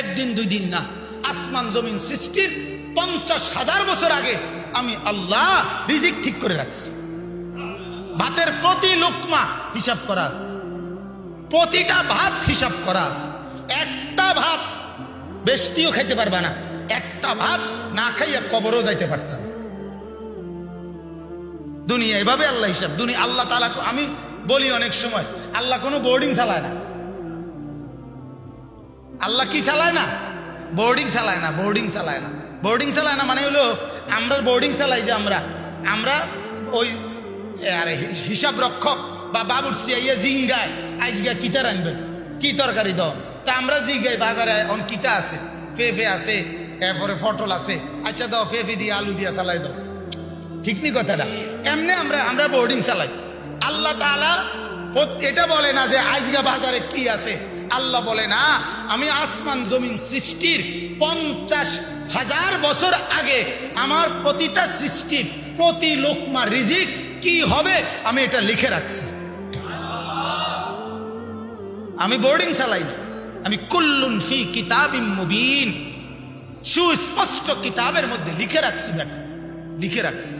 একদিন দুই দিন না। আসমান জমিন সৃষ্টির পঞ্চাশ হাজার বছর আগে আমি আল্লাহ রিজিক ঠিক করে রাখছি। ভাতের প্রতি লোকমা হিসাব করা প্রতিটা ভাত হিসাব করা একটা ভাত বেশটিও খাইতে পারবা না। একটা ভাত না খাইয়া কবরও যাইতে পারতাম দুনিয়া এভাবে আল্লাহ হিসাব। দুনিয়া আল্লাহ তালা আমি বলি অনেক সময়, আল্লাহ কোনো বোর্ডিং চালায় না। আল্লাহ কি চালায় না? বোর্ডিং চালায় না বোর্ডিং চালায় না। বোর্ডিং চালায় না মানে হলো, আমরা বোর্ডিং চালাই যে আমরা। আমরা ওই আরে হিসাব রক্ষক বা বাবুর সিয়াইয়া জিঙ্গায় আজকে কিতা রানবেন কি তরকারি দাও তা আমরা জিগাই বাজারে অন কিতা আছে? ফেফে আছে, এরপরে ফটল আছে। আচ্ছা দাও, ফেফে দিয়ে আলু দিয়া চালাই দাও। ঠিক নি কথাটা? এমনি আমরা আমরা বোর্ডিং চালাই। আল্লাহ প্রত- এটা বলে না যে আজগা বাজারে কি আছে? আল্লাহ বলে, না, আমি আসমান জমিন সৃষ্টির পঞ্চাশ হাজার বছর আগে আমার প্রতিটা সৃষ্টির প্রতি লোকমা রিজিক কি হবে আমি এটা লিখে রাখছি। আমি বোর্ডিং চালাই না। আমি কুল্লুন ফি কিতাবিম মুবিন। সুস্পষ্ট কিতাবের মধ্যে লিখে রাখছি বেটা লিখে রাখছি।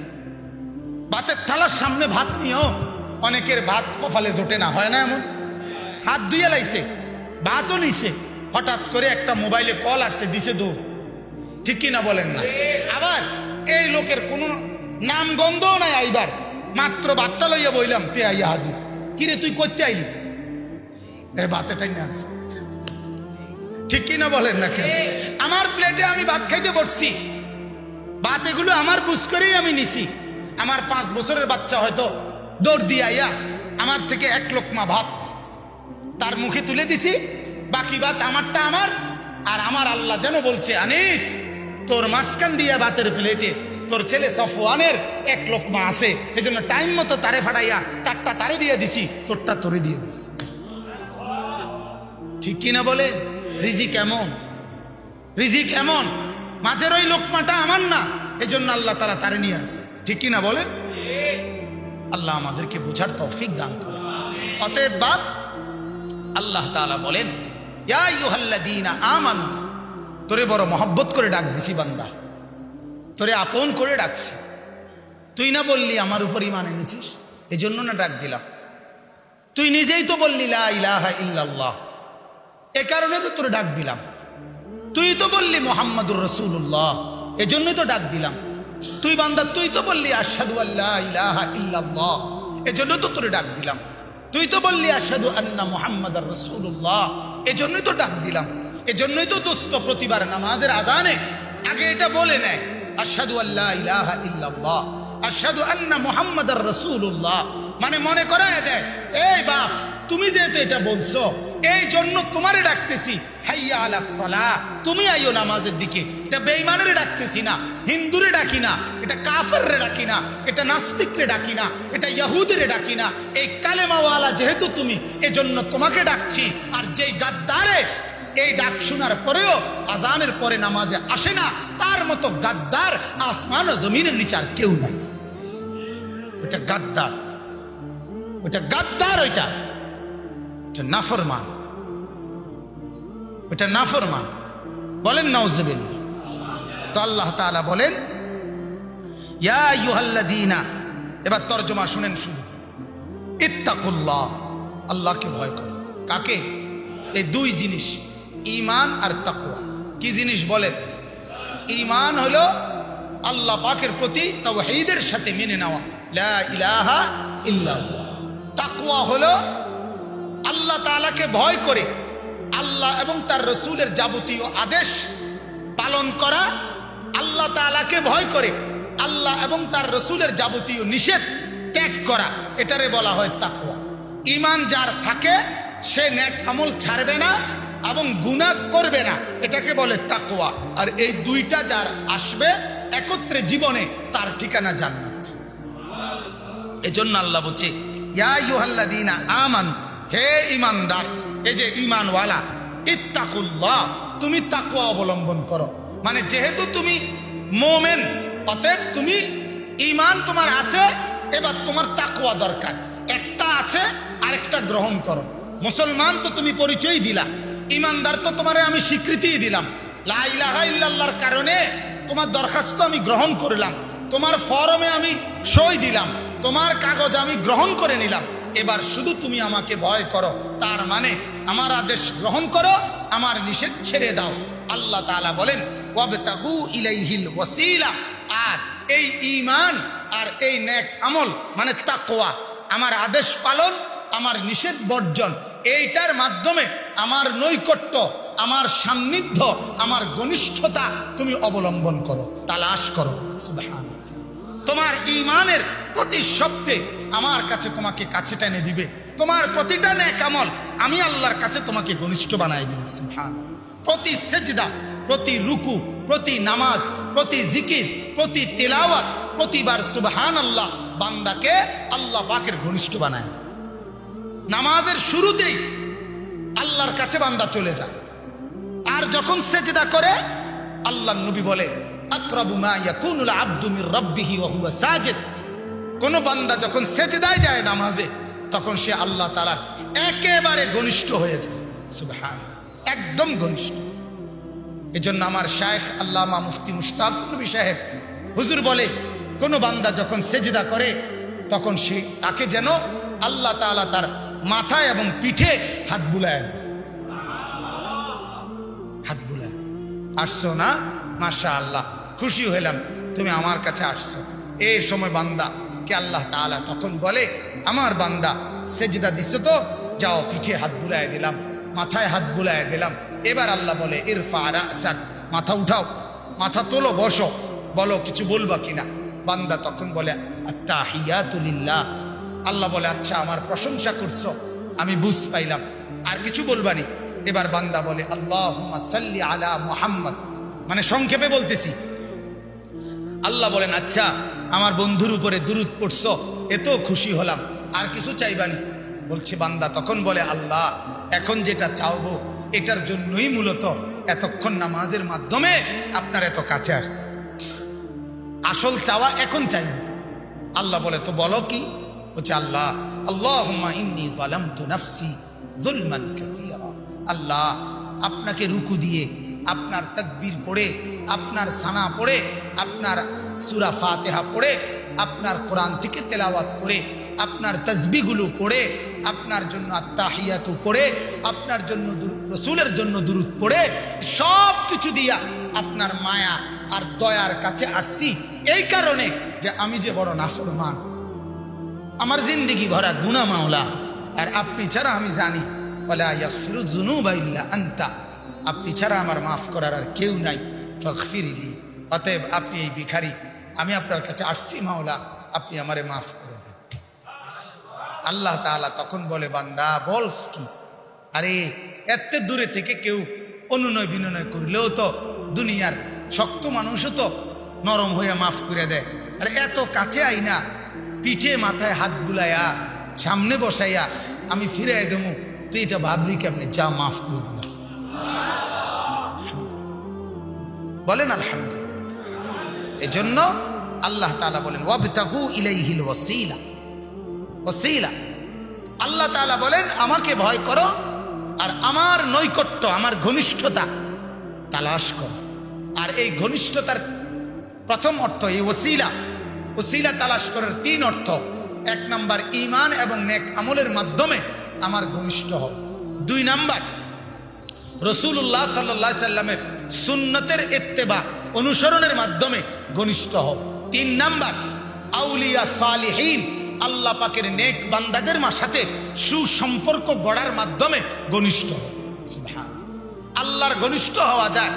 ভাতের থালার সামনে ভাত নিয়েও অনেকের ভাত কপালে জোটে না, হয় না এমন? হাত ধুয়ে লাইছে। ভাতও নিছে। হঠাৎ করে একটা মোবাইলে কল আসছে, দিছে দৌড় ঠিক কিনা বলেন না? আবার এই লোকের কোনো নাম গন্ধও নাই আইবার। মাত্র ভাতটা লইয়া বইলাম, তে আইয়া হাজির। কিরে তুই করতে আইলি? এ ভাতেটাই না আছে ঠিক কিনা বলেন না কেন? আমার প্লেটে আমি ভাত খাইতে বসছি। ভাত এগুলো আমার বুঝ করেই আমি নিছি। আমার পাঁচ বছরের বাচ্চা হয়তো দৌড় দিয়ে আইয়া আমার থেকে এক লোকমা ভাত তার মুখে তুলে দিছি, বাকি ভাত আমারটা আমার, আর আমার আল্লাহ যেন বলছে, আনিস, তোর মাঝখান দিয়া ভাতের প্লেটে তোর ছেলে সফওয়ানের এক লোকমা আছে এই জন্য টাইম মতো তারে ফাটাইয়া তারটা তারে দিয়ে দিছি, তোরটা তোরে দিয়ে দিছি। ঠিক কিনা বলে? রিজিক এমন রিজিক এমন, মাঝের ওই লোকমাটা আমার না এই জন্য আল্লাহ তারা তারে নিয়ে আসছে। ঠিক কিনা বলেন আল্লাহ আমাদেরকে বুঝার তৌফিক দান করে অতএব বাপ আল্লাহ তাআলা বলেন আমানু। তোরে বড় মহব্বত করে ডাক দিছি বান্দা। তোরে আপন করে ডাকছি। তুই না বললি আমার উপর ইমান এনেছিস এই জন্য না ডাক দিলাম। তুই নিজেই তো বললি ইলাহা ইল্লাল্লাহ। এ কারণে তো তোরে ডাক দিলাম। তুই তো বললি, মোহাম্মদুর রসুল্লাহ এজন্যই তো ডাক দিলাম। তুই বান্দা, তুই তো বললি, আশহাদু আল্লাহ ইলাহা ইল্লাল্লাহ। এজন্য তো তোরে ডাক দিলাম। তুই তো বললি আসাদু আন্না মোহাম্মদ রসুল্লাহ এজন্যই তো ডাক দিলাম। এজন্যই তো দোস্ত প্রতিবার নামাজের আজানে আগে এটা বলে নেয় আসাদু আল্লাহ ইলাহা ইল্লাল্লাহ। আসাদু আন্না মুহাম্মাদার রসুল্লাহ মানে মনে করায় দেয়, এই বাপ, তুমি যেহেতু এটা বলছো এই জন্য তোমারে ডাকতেছি, হাইয়া আলা সালা। তুমি আইও নামাজের দিকে। এটা বেঈমানের ডাকতেছি না, হিন্দুরে ডাকি না, এটা কাফেররে ডাকি না, এটা নাস্তিকরে ডাকি না, এটা ইয়াহুদের ডাকি না। এই কালেমাওয়ালা যেহেতু তুমি, এজন্য তোমাকে ডাকছি। আর যেই গাদ্দারে এই ডাক শোনার পরেও আজানের পরে নামাজে আসে না, তার মতো গাদ্দার আসমান ও জমিনের নিচার কেউ নাই। ওটা গাদ্দার। ওটা গাদ্দার ওইটা। এটা নাফরমান। ওটা নাফরমান। বলেন নওজবিল তো আল্লাহ তাআলা বলেন, ইয়া ইউহাল্লাদিনা এবার তর্জমা শুনেন শুধু ইত্তাকুল্লাহ, আল্লাহকে ভয় করো। কাকে? এই দুই জিনিস ইমান আর তাকওয়া। কি জিনিস বলেন? ইমান হলো আল্লাহ পাকের প্রতি তাওহীদের সাথে মেনে নেওয়া। লা ইলাহা ইল্লাল্লাহ। তাকওয়া হলো আল্লাহ তাআলাকে ভয় করে আল্লাহ এবং তার রসুলের যাবতীয় আদেশ পালন করা আল্লাহ তাআলাকে ভয় করে আল্লাহ এবং তার রসুলের যাবতীয় নিষেধ ত্যাগ করা। এটারে বলা হয় তাকুয়া ইমান যার থাকে সে নেক আমল ছাড়বে না এবং গুনাহ করবে না। এটাকে বলে তাকুয়া আর এই দুইটা যার আসবে একত্রে জীবনে তার ঠিকানা জান্নাত। এজন্য আল্লাহ বলছে ইয়া ইউহাল্লাযীনা আমান হে ইমানদার, এই যে ইমানওয়ালা ইত্তাকুল্লাহ, তুমি তাকুয়া অবলম্বন করো। মানে যেহেতু তুমি মোমেন, অতএব তুমি ইমান তোমার আছে, এবার তোমার তাকুয়া দরকার। একটা আছে, আরেকটা গ্রহণ করো। মুসলমান তো তুমি পরিচয় দিলা ইমানদার তো তোমারে আমি স্বীকৃতি দিলাম। লা ইলাহা ইল্লাল্লাহর কারণে তোমার দরখাস্ত আমি গ্রহণ করলাম, তোমার ফরমে আমি সই দিলাম, তোমার কাগজ আমি গ্রহণ করে নিলাম। এবার শুধু তুমি আমাকে ভয় করো। তার মানে আমার আদেশ গ্রহণ করো, আমার নিষেধ ছেড়ে দাও। আল্লাহ তালা বলেন আর এই ইমান আর এই নেক আমল মানে তাকোয়া আমার আদেশ পালন, আমার নিষেধ বর্জন, এইটার মাধ্যমে আমার নৈকট্য, আমার সান্নিধ্য, আমার ঘনিষ্ঠতা তুমি অবলম্বন করো, তালাশ করো। সুবহান। তোমার ইমানের প্রতি শব্দে আমার কাছে তোমাকে কাছে টেনে দিবে। তোমার প্রতিটা নেক আমল আমি আল্লাহর কাছে তোমাকে ঘনিষ্ঠ বানাই দিবে সুবহান প্রতি সেজদা, প্রতি রুকু, প্রতি নামাজ, প্রতি জিকির, প্রতি তেলাওয়াত, প্রতিবার সুবহান আল্লাহ বান্দাকে আল্লাহ পাকের ঘনিষ্ঠ বানায় নামাজের শুরুতেই আল্লাহর কাছে বান্দা চলে যায়। আর যখন সেজদা করে আল্লাহ নবী বলে আকরাবু মা ইয়াকুনুল আবদু মির রাব্বিহি ওয়া হুয়া সাজিদ। কোন বান্দা যখন সেজদায় যায় নামাজে, তখন সে আল্লাহ তাআলার একেবারে ঘনিষ্ঠ হয়ে যায়। সুবহান একদম ঘনিষ্ঠ। এজন্য আমার শায়েখ আল্লামা মুফতি মুশতাক নবী সাহেব হুজুর বলে, কোন বান্দা যখন সেজদা করে, তখন সে তাকে যেন আল্লাহ তাআলা তার মাথায় এবং পিঠে হাত বুলায় দেয়। হাত বুলায়। আসছো না? মাশা আল্লাহ খুশি হইলাম, তুমি আমার কাছে আসছো। এই সময় বান্দা, কে আল্লাহ তাআলা তখন বলে, আমার বান্দা সে সেজদা দিছ তো? যাও, পিঠে হাত বুলায় দিলাম, মাথায় হাত বুলায় দিলাম। এবার আল্লাহ বলে, ইরফা রাসাক, মাথা উঠাও, মাথা তোলো, বসো। বলো, কিছু বলবা কিনা? বান্দা তখন বলে আত্তাহিয়াতুলিল্লাহ আল্লাহ বলে আচ্ছা আমার প্রশংসা করছ, আমি বুঝ পাইলাম, আর কিছু বলবানি এবার বান্দা বলে আল্লাহ সাল্লি আলা মুহাম্মদ। মানে সংক্ষেপে বলতেছি আল্লাহ বলেন আচ্ছা আমার বন্ধুর উপরে দুরুদ পড়ছো এত খুশি হলাম, আর কিছু চাইবানি বলছে, বান্দা, তখন বলে, আল্লাহ, এখন যেটা চাওবো, এটার জন্যই মূলত এতক্ষণ নামাজের মাধ্যমে আপনার এত কাছে আসছে। আসল চাওয়া এখন চাইব। আল্লাহ বলে, তো বলো কি? বলছে, আল্লাহ আল্লাহ আল্লাহ, আপনাকে রুকু দিয়ে আপনার তাকবীর পড়ে, আপনার সানা পড়ে, আপনার সুরা ফাতেহা পড়ে, আপনার কোরআন থেকে তেলাওয়াত করে, আপনার তসবিগুলো পড়ে, আপনার জন্য আত্মাহিয়াতু পড়ে, আপনার জন্য রসুলের জন্য দূরত পড়ে সব কিছু দিয়া আপনার মায়া আর দয়ার কাছে আসছি। এই কারণে যে আমি যে বড় নাফরমান। আমার জিন্দিগি ভরা গুনা মাওলা। আর আপনি ছাড়া আমি জানি বলে আন্তা। আপনি ছাড়া আমার মাফ করার আর কেউ নাই। ফিরিলি অতএব আপনি এই ভিখারি, আমি আপনার কাছে আসছি মাওলা, আপনি আমারে মাফ করে দেন। আল্লাহ তাআলা তখন বলে, বান্দা, বলস কি? আরে এত দূরে থেকে কেউ অনুনয় বিনয় করলেও তো দুনিয়ার শক্ত মানুষও তো নরম হয়ে মাফ করে দেয়। আরে, এত কাছে আই না, পিঠে মাথায় হাত বুলাইয়া সামনে বসাইয়া, আমি ফিরাই দেবো। তুই এটা ভাবলি কেমনি? যা, মাফ করে বলেন আলহামদুলিল্লাহ। এজন্য আল্লাহ তাআলা বলেন আল্লাহ তাআলা বলেন, আমাকে ভয় করো আর আমার নৈকট্য, আমার ঘনিষ্ঠতা তালাশ করো। আর এই ঘনিষ্ঠতার প্রথম অর্থ, এই ওসিলা ওসিলা তালাশ করার তিন অর্থ। এক নাম্বার ইমান এবং নেক আমলের মাধ্যমে আমার ঘনিষ্ঠ হও। দুই নাম্বার রসুল্লাহ সাল্লাহ সাল্লামের সুন্নতের এত্তেবা অনুসরণের মাধ্যমে ঘনিষ্ঠ হও। তিন নাম্বার, আউলিয়া সালিহীন, আল্লাহ পাকের নেক বান্দাদের সাথে সুসম্পর্ক গড়ার মাধ্যমে ঘনিষ্ঠ আল্লাহর ঘনিষ্ঠ হওয়া যায়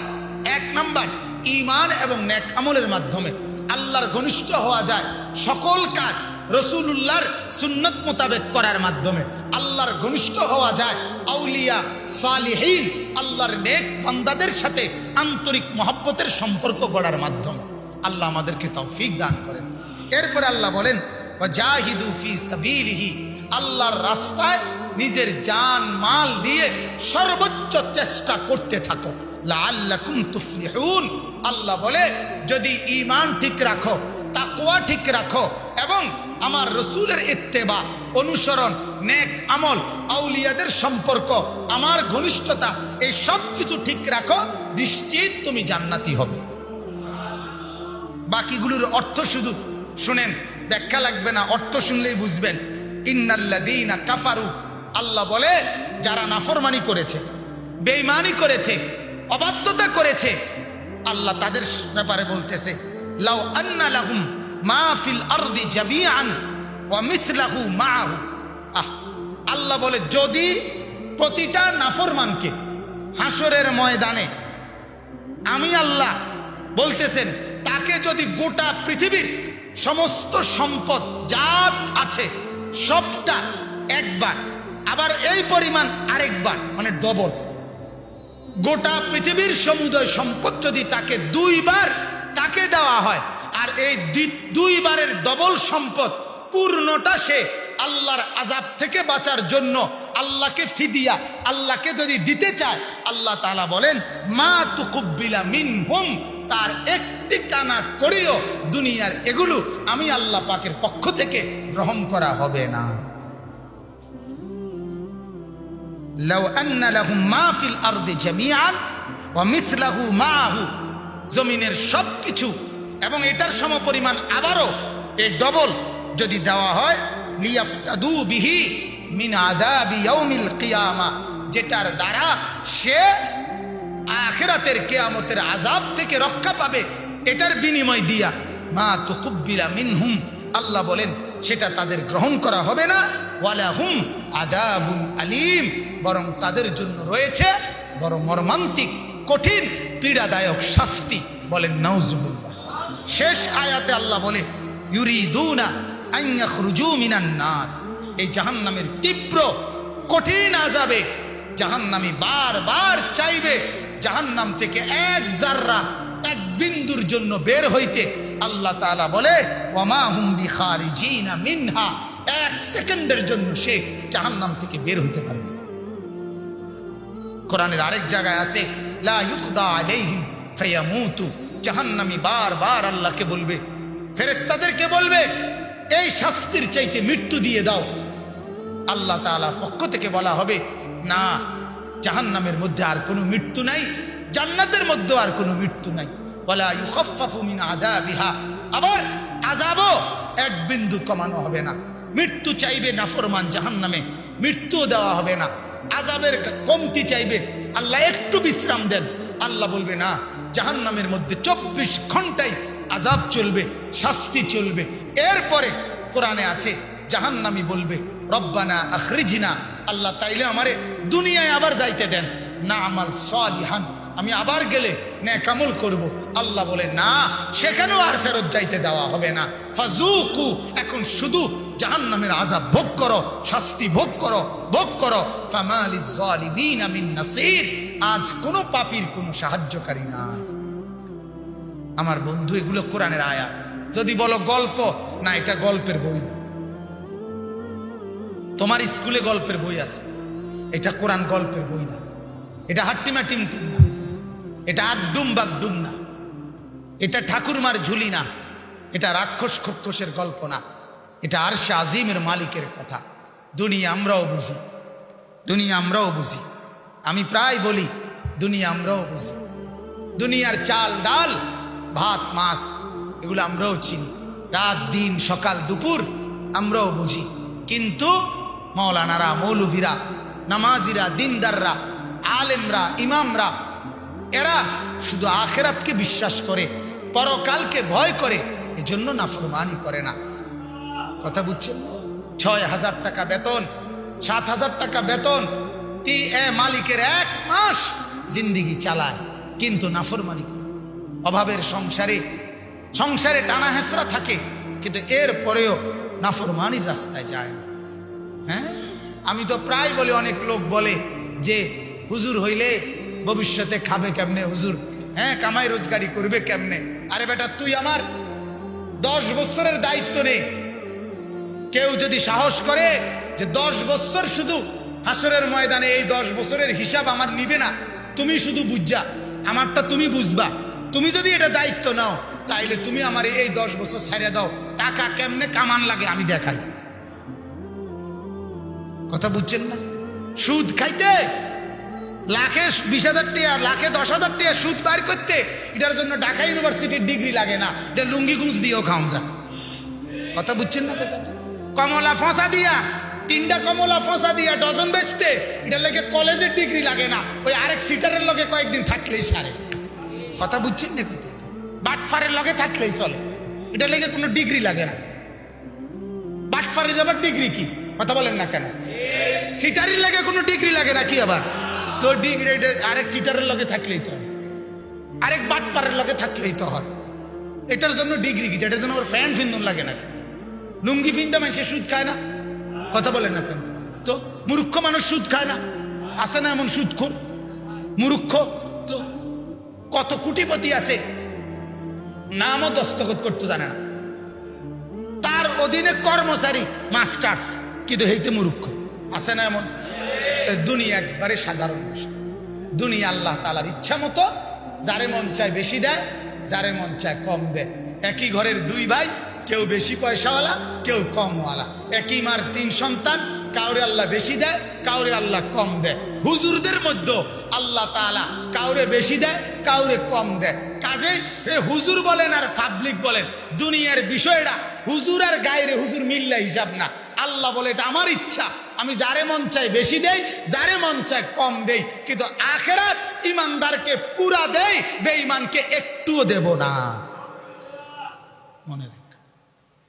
এক নাম্বার, ঈমান এবং নেক আমলের মাধ্যমে আল্লাহর ঘনিষ্ঠ হওয়া যায়। সকল কাজ রসুল্লাহর সুন্নত মোতাবেক করার মাধ্যমে আল্লাহর ঘনিষ্ঠ হওয়া যায়। আউলিয়া সালিহীন, আল্লাহর নেক বান্দাদের সাথে আন্তরিক মহাব্বতের সম্পর্ক গড়ার মাধ্যমে। আল্লাহ আমাদেরকে তৌফিক দান করেন। এরপরে আল্লাহ বলেন আল্লাহর রাস্তায় নিজের জান, মাল দিয়ে সর্বোচ্চ চেষ্টা করতে থাকো। লাআল্লাকুম তুফলিহুন। আল্লাহ বলে, যদি ইমান ঠিক রাখো, তাকওয়া ঠিক রাখো এবং আমার রসুলের ইত্তেবা, অনুসরণ, নেক আমল, আউলিয়াদের সম্পর্ক, আমার ঘনিষ্ঠতা, এই সব কিছু ঠিক রাখো, নিশ্চিত তুমি জান্নাতি হবে। বাকিগুলোর অর্থ শুধু, শুনেন, ব্যাখ্যা লাগবে না, অর্থ শুনলেই বুঝবেন। ইন্নাল্লাদিনা কাফারু, আল্লাহ বলে, যারা নাফরমানি করেছে, বেঈমানি করেছে, অবাধ্যতা করেছে, আল্লাহ তাদের ব্যাপারে বলতেছে, লাউ আন্না লাহুম মা আহ, আল্লাহ বলে, যদি প্রতিটা নাফরমানকে হাসরের ময়দানে আমি আল্লাহ বলতেছেন, তাকে যদি গোটা পৃথিবীর সমস্ত সম্পদ যা আছে, সবটা একবার, আবার এই পরিমাণ আরেকবার মানে ডবল গোটা পৃথিবীর সমুদয় সম্পদ যদি তাকে দুইবার তাকে দেওয়া হয় আর এই দুইবারের ডবল সম্পদ পূর্ণটা সে আল্লাহর আজাব থেকে বাঁচার জন্য আল্লাহকে ফিদিয়া, আল্লাহকে যদি দিতে চায়, আল্লাহ তালা বলেন, মা তুকুব্বিলা মিন হুম তার একটি কানা করেও দুনিয়ার এগুলো আমি আল্লাহ পাকের পক্ষ থেকে গ্রহণ করা হবে না। লাউ আন্না লাহুম মা ফিল আরদি জামিআন ওয়া মিথলাহু মাআহু জমিনের সব কিছু এবং এটার সমপরিমাণ আবারও এই ডবল যদি দেওয়া হয়, লিয়াফতাদু বিহি মিন কিয়ামা, যেটার দ্বারা সে আখেরাতের কেয়ামতের আজাব থেকে রক্ষা পাবে, এটার বিনিময় দিয়া মা তো তুকুব্বিলা মিনহুম, আল্লাহ বলেন, সেটা তাদের গ্রহণ করা হবে না ওয়ালা হুম আদাবুন আলিম, বরং তাদের জন্য রয়েছে বড় মর্মান্তিক, কঠিন, পীড়াদায়ক শাস্তি বলেন নাউজুবুল্লাহ। শেষ আয়াতে আল্লাহ বলে, ইউরিদুনা আন ইয়াখরুজু মিনান নার। এই তীব্র, কঠিন আজাবে জাহান্নামী বারবার চাইবে জাহান্নাম থেকে এক জাররা এক বিন্দুর জন্য বের হইতে। আল্লাহ তাআলা বলে ওমা হুম বিখারিজিনা মিনহা। এক সেকেন্ডের জন্য সে জাহান্নাম থেকে বের হইতে পারবে। কোরআনের আরেক জায়গায় আছে, লা ইউকদা আলাইহিম ফায়ামুতু। জাহান্নামী বারবার আল্লাহকে বলবে, ফেরেশতাদেরকে বলবে, এই শাস্তির চাইতে মৃত্যু দিয়ে দাও। আল্লাহ তাআলার পক্ষ থেকে বলা হবে, না, জাহান্নামের মধ্যে আর কোনো মৃত্যু নাই, জান্নাতের মধ্যে আর কোনো মৃত্যু নাই। বলা ইউখাফফাফু মিন আযাবিহা। আবার আযাবও এক বিন্দু কমানো হবে না। মৃত্যু চাইবে নাফরমান জাহান্নামে, মৃত্যুও দেওয়া হবে না। আজাবের কমতি চাইবে। আল্লাহ একটু বিশ্রাম দেন। আল্লাহ বলবে, না, জাহান্নামের মধ্যে চব্বিশ ঘন্টায় আজাব চলবে, শাস্তি চলবে। এরপরে কোরআনে আছে, জাহান্নামি বলবে, রব্বানা আখরিজিনা, আল্লাহ তাইলে আমারে দুনিয়ায় আবার যাইতে দেন। না, আমাল সালিহান, আমি আবার গেলে ন্যাকামল করব। আল্লাহ বলে, না, সেখানেও আর ফেরত যাইতে দেওয়া হবে না। ফাজুকু এখন শুধু জাহান্নামের আজাব ভোগ করো, শাস্তি ভোগ করো ভোগ করো। ফামালিজ জালিমিনা মিন নাসির আজ কোনো পাপির কোনো সাহায্যকারী নাই। আমার বন্ধু, এগুলো কোরআনের আয়াত। যদি বলো গল্প, না, এটা গল্পের বই না। তোমার স্কুলে গল্পের বই আছে। এটা কোরআন গল্পের বই না। এটা হাট্টিমা টিমটিম না। এটা আড্ডুম বাগডুম না। এটা ঠাকুরমার ঝুলি না। এটা রাক্ষস খক্ষসের গল্প না। এটা আরশা আজিমের মালিকের কথা। দুনিয়া আমরাও বুঝি। দুনিয়া আমরাও বুঝি। আমি প্রায় বলি, দুনিয়া আমরাও বুঝি। দুনিয়ার চাল, ডাল, ভাত, মাছ, এগুলো আমরাও চিনি। রাত, দিন, সকাল, দুপুর আমরাও বুঝি। কিন্তু মৌলানারা, মৌলভীরা, নামাজিরা, দিনদাররা, আলেমরা, ইমামরা, এরা শুধু আখেরাতকে বিশ্বাস করে, পরকালকে ভয় করে, এজন্য নাফরমানি করে না। কথা বুঝছেন? ছয় হাজার টাকা বেতন, সাত হাজার টাকা বেতন তি মালিকের এক মাস জিন্দিগি চালায়, কিন্তু নাফরমানি করে। অভাবের সংসারে সংসারে টানা হেসরা থাকে, কিন্তু এর পরেও নাফরমানির রাস্তায় যায় না। হ্যাঁ? আমি তো প্রায় বলি, অনেক লোক বলে যে, হুজুর হইলে ভবিষ্যতে খাবে কেমনে হুজুর? হ্যাঁ কামাই রোজগারি করবে কেমনে? আরে বেটা, তুই আমার দশ বছরের দায়িত্ব নে। কেউ যদি সাহস করে যে দশ বছর শুধু হাসরের ময়দানে এই দশ বছরের হিসাব আমার নিবে না। তুমি শুধু বুঝা আমারটা তুমি বুঝবা। তুমি যদি এটা দায়িত্ব নাও, তাইলে তুমি আমার এই দশ বছর ছাড়িয়ে দাও। টাকা কেমনে কামান লাগে আমি দেখাই। কথা বুঝছেন না? সুদ খাইতে? লাখে বিশ হাজার টাকা লাখে দশ হাজার টাকা সুদ বার করতে? এটার জন্য ঢাকা ইউনিভার্সিটির ডিগ্রি লাগে না। এটা লুঙ্গি গুঁজ দিয়েও খাওয়া যায় কথা বুঝছেন না কথা কমলা ফসা দিয়া তিনটা কমলা ফসা দিয়া ডজন বেচতে এটার লাগে কলেজের ডিগ্রি লাগে না। ওই আরেক সিটারের লগে কয়েকদিন থাকলেই সারে। কথা বুঝছেন না কথা বাটফারের লগে থাকলেই চলে। এটার লেগে কোনো ডিগ্রি লাগে না। বাটফারের আবার ডিগ্রি কি? কথা বলেন না কেন? সিটারের লাগে কোনো ডিগ্রি লাগে না কি আবার? তো ডিগ্রি আরেক সিটারের লগে থাকলেই তো। আরেক বাটপারের লগে থাকলেই তো হয়। এটার জন্য ডিগ্রি কি? এটার জন্য ওর ফ্যান ফিন্দন লাগে না লুঙ্গি ফিন্দা মানুষের সুদ খায় না? কথা বলেন না কেন? তো মূর্খ মানুষ সুদ খায় না। আছে না এমন সুদ খুন মূর্খ? তো কত কুটিপতি আছে? নামও দস্তখত করতে জানে না। তার অধীনে কর্মচারী, মাস্টার্স, কিন্তু হেইতে মূর্খ। আছে না এমন? দুনিয়া একবারে সাধারণ বিষয় দুনিয়া আল্লাহ তালার ইচ্ছা মতো, যারে মন চায় বেশি দেয়, যারে মন চায় কম দেয়। একই ঘরের দুই ভাই কেউ বেশি পয়সাওয়ালা, কেউ কমওয়ালা। একই মার তিন সন্তান, কাউরে আল্লাহ বেশি দেয়, কাউরে আল্লাহ কম দেয়। হুজুরদের মধ্যে আল্লাহ তাআলা কাউরে বেশি দেয়, কাউরে কম দেয়। কাজে হুজুর বলেন আর পাবলিক বলেন, দুনিয়ার বিষয়টা হুজুর আর গায়ের হুজুর মিল্লা হিসাব না। আল্লাহ বলে, এটা আমার ইচ্ছা। আমি যারে মন চাই বেশি দেই, যারে মন চায় কম দেই। কিন্তু আখেরাত ইমানদারকে পুরা দেই, বেঈমানকে একটুও দেব না।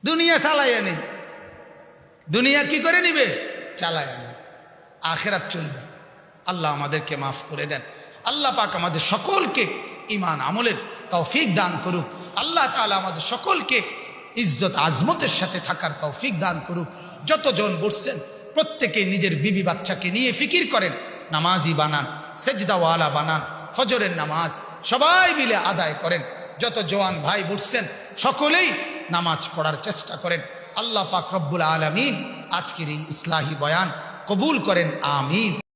দুনিয়া চালাইয়া নেই দুনিয়া কি করে নিবে? চালাইয়া নেই আখেরাত চলবে। আল্লাহ আমাদেরকে মাফ করে দেন। আল্লাহ পাক আমাদের সকলকে ইমান আমলের তৌফিক দান করুক। আল্লাহ তাআলা আমাদের সকলকে ইজ্জত আজমতের সাথে থাকার তৌফিক দান করুক। যতজন বসছেন, প্রত্যেকে নিজের বিবি বাচ্চাকে নিয়ে ফিকির করেন নামাজি বানান, সেজদাওয়ালা বানান, ফজরের নামাজ সবাই মিলে আদায় করেন। যত জওয়ান ভাই বসছেন, সকলেই নামাজ পড়ার চেষ্টা করেন। আল্লাহ পাক রব্বুল আলমিন আজকের এই ইসলাহি বয়ান কবুল করেন, আমিন।